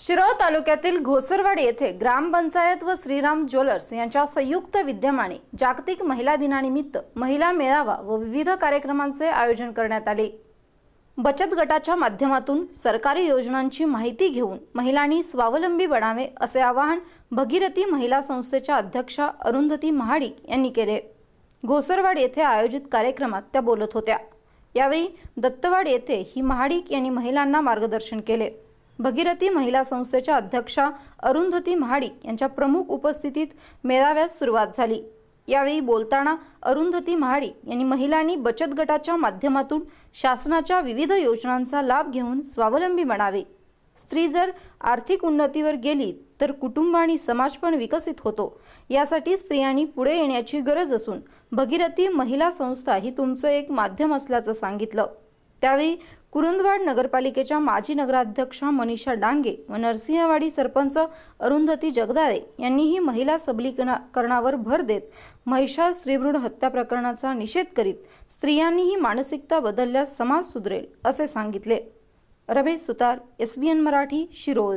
शिरोळ तालुक्यातील घोसरवाडी येथे ग्रामपंचायत व श्रीराम ज्वेलर्स यांच्या संयुक्त विद्यमाने जागतिक महिला दिनानिमित्त महिला मेळावा व विविध कार्यक्रमांचे आयोजन करण्यात आले. बचत गटाच्या माध्यमातून सरकारी योजनांची माहिती घेऊन महिलांनी स्वावलंबी बनावे असे आवाहन भगीरथी महिला संस्थेच्या अध्यक्षा अरुंधती महाडिक यांनी केले. घोसरवाड येथे आयोजित कार्यक्रमात त्या बोलत होत्या. यावेळी दत्तवाड येथे ही महाडिक यांनी महिलांना मार्गदर्शन केले. भगीरथी महिला संस्थेच्या अध्यक्षा अरुंधती महाडिक यांच्या प्रमुख उपस्थितीत मेळाव्यास सुरुवात झाली. यावेळी बोलताना अरुंधती महाडिक यांनी महिलांनी बचत गटाच्या माध्यमातून शासनाच्या विविध योजनांचा लाभ घेऊन स्वावलंबी बनावे. स्त्री जर आर्थिक उन्नतीवर गेली तर कुटुंब आणि समाज पण विकसित होतो. यासाठी स्त्रियांनी पुढे येण्याची गरज असून भगीरथी महिला संस्था ही तुमचं एक माध्यम असल्याचं सांगितलं. त्यावेळी कुरुंदवाड नगरपालिकेच्या माजी नगराध्यक्षा मनीषा डांगे व नरसिंहवाडी सरपंच अरुंधती जगदाळे यांनीही महिला सबलीकरणावर भर देत महिषा स्त्रीभ्रूण हत्या प्रकरणाचा निषेध करीत स्त्रियांनी ही मानसिकता बदलल्यास समाज सुधरेल असे सांगितले. रमेश सुतार एसबीएन मराठी शिरोळ.